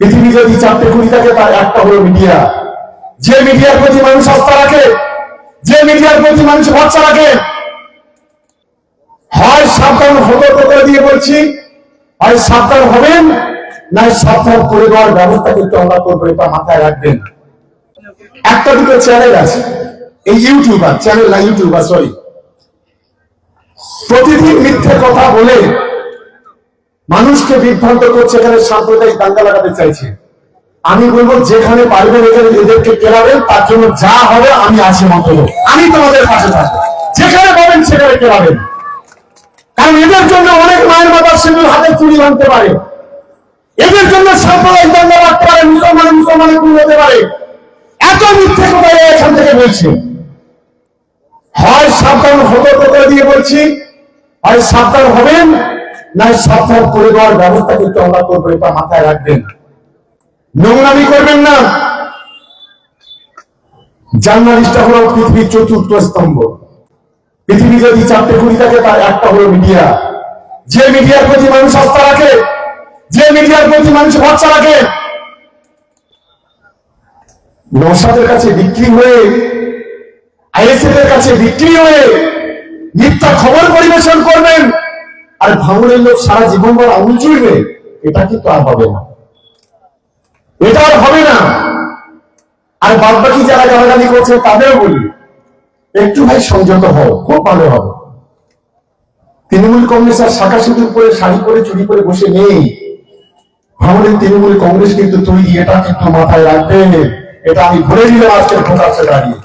পৃথিবী যদি চারটে কুড়ি থাকে, তার একটা হলো মিডিয়া। যে মিডিয়ার প্রতি মানুষ আস্থা রাখে, যে মিডিয়ার প্রতি মানুষ ভরসা রাখে, হয় সাবধান হতে করে দিয়ে বলছি, হয় সাবধান হবেন না সাবধান করে দেওয়ার ব্যবস্থা কিন্তু আমরা করব, এটা মাথায় রাখবেন। একটা দুটো চ্যানেল আছে, এই ইউটিউবার চ্যানেল না, ইউটিউবার সরি প্রতিদিন মিথ্যে কথা বলে মানুষকে বিভ্রান্ত করছে এখানে সাম্প্রদায়িক দাঙ্গা লাগাতে চাইছে। আমি বলব, যেখানে পারবেন এখানে এদেরকে কেলাবেন তার জন্য যা হবে আমি আছি মতো আমি তোমাদের পাশে থাকব। যেখানে পাবেন সেখানে কেলাবেন কারণ এদের জন্য অনেক মায়ের মাতার সিঁদুর হাতে চুরি ভাঙতে পারে। এদের জন্য সাম্প্রদায়িক দাঙ্গা লাগতে পারে মুসলমানে মুসলমানে খুন হতে পারে। এত মিথ্যে কথা এখান থেকে বলছে। হয় সাবধান হতে দিয়ে বলছি, হয় সাবধান হবেন না সাবধান করে দেওয়ার ব্যবস্থা কিন্তু আমরা করব এটা মাথায় রাখবেন। নোংরামি করবেন না। জার্নালিস্টটা হলো পৃথিবীর চতুর্থ স্তম্ভ। পৃথিবী যদি চারটে কুড়ি থাকে, তার একটা হলো মিডিয়া। যে মিডিয়ার প্রতি মানুষ আস্থা রাখে, যে মিডিয়ার প্রতি মানুষ ভরসা রাখে নসাদের কাছে বিক্রি হয়ে আইএসএফ এর কাছে বিক্রি হয়ে মিথ্যা খবর পরিবেশন করবেন। আর ভাঙনের লোক সারা জীবন ভর আঙুল চুড়বে এটা কিন্তু আর হবে না। এটা আর হবে না। আর বাদ বাকি যারা গালাগালি করছে তাদেরও বলি, একটু ভাই সংযত হও, খুব ভালো হবে। তৃণমূল কংগ্রেস আর শাখা সিঁদুর পরে, শাড়ি পরে চুরি করে বসে নেই। ভাঙনের তৃণমূল কংগ্রেস কিন্তু তৈরি এটা কিন্তু মাথায় রাখবে। এটা আমি ভরে দিলাম আজকের ভোটারকে দাঁড়িয়ে।